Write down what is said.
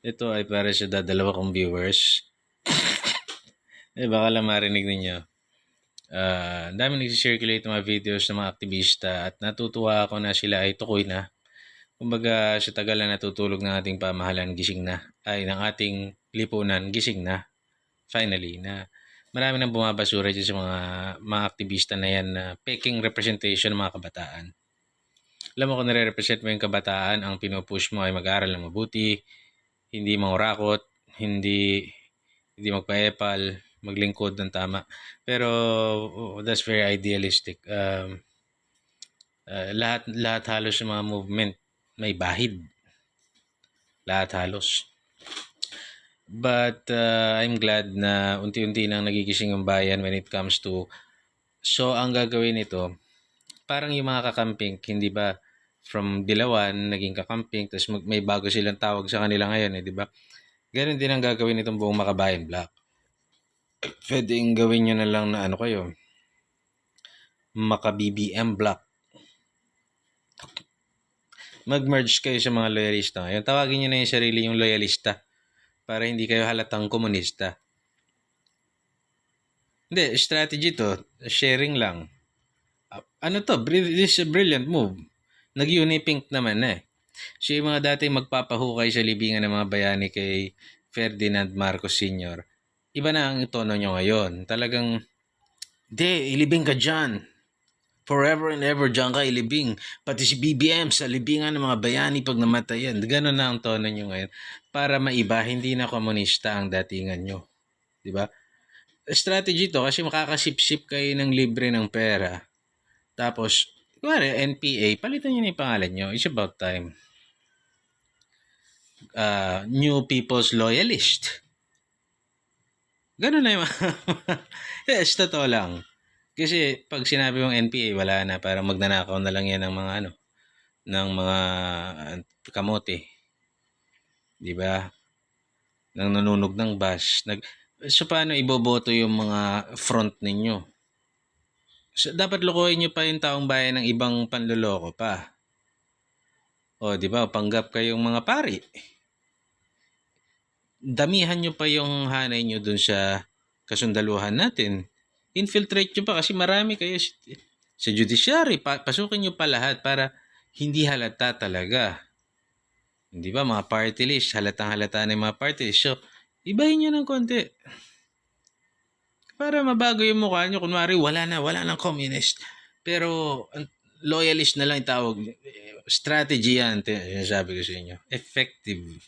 Ito ay para sa dadalawa kong viewers. eh, baka lang marinig ninyo. Ang dami nag-circulate ng mga videos ng mga aktivista at natutuwa ako na sila ay tukoy na. Kumbaga, sa tagal na natutulog ng ating pamahalaan, gising na. Ay, ng ating lipunan, gising na. Finally, na marami nang bumabasura dyan sa mga, mga aktivista na yan na peking representation ng mga kabataan. Alam mo kung nare-represent mo yung kabataan, ang pinupush mo ay mag-aral ng mabuti, hindi mangurakot, hindi hindi magpa-epal, maglingkod ng tama. Pero oh, that's very idealistic. Um, uh, lahat lahat halos ng mga movement may bahid. Lahat halos. But uh, I'm glad na unti-unti nang nagigising ang bayan when it comes to so ang gagawin nito parang yung mga kakamping hindi ba from Dilawan naging kakamping tapos mag- may bago silang tawag sa kanila ngayon eh di ba Ganon din ang gagawin nitong buong Makabayan Black. Pwedeng gawin nyo na lang na ano kayo. Maka-BBM Black. Mag-merge kayo sa mga loyalista ngayon. Tawagin nyo na yung sarili yung loyalista para hindi kayo halatang komunista. Hindi, strategy to. Sharing lang. Ah, Ano to? This is a brilliant move. Nag-unipink naman eh. Siya yung mga dati magpapahukay sa libingan ng mga bayani kay Ferdinand Marcos Sr. Iba na ang tono nyo ngayon. Talagang, de, ilibing ka dyan. Forever and ever dyan ka ilibing. Pati si BBM sa libingan ng mga bayani pag namatayan. Ganon na ang tono nyo ngayon. Para maiba, hindi na komunista ang datingan nyo. Di ba? Strategy to kasi makakasip-sip kayo ng libre ng pera. Tapos, Kuwari, NPA, palitan nyo na yung pangalan nyo. It's about time. Uh, New People's Loyalist. Ganun na yung Yes, totoo lang. Kasi pag sinabi mong NPA, wala na. Parang magnanakaw na lang yan ng mga ano, ng mga uh, kamote. Di ba? Nang nanunog ng bus. Nag, so paano iboboto yung mga front ninyo? So, dapat lokohin nyo pa yung taong bayan ng ibang panloloko pa. O, di ba? Panggap kayong mga pari. Damihan nyo pa yung hanay nyo dun sa kasundaluhan natin. Infiltrate nyo pa kasi marami kayo sa- judiciary. Pa- pasukin nyo pa lahat para hindi halata talaga. Hindi ba? Mga party list. Halatang halata na yung mga party list. So, ibahin nyo ng konti para mabago yung mukha nyo. Kunwari, wala na, wala nang communist. Pero, loyalist na lang tawag. Strategy yan, sabi ko sa inyo. Effective.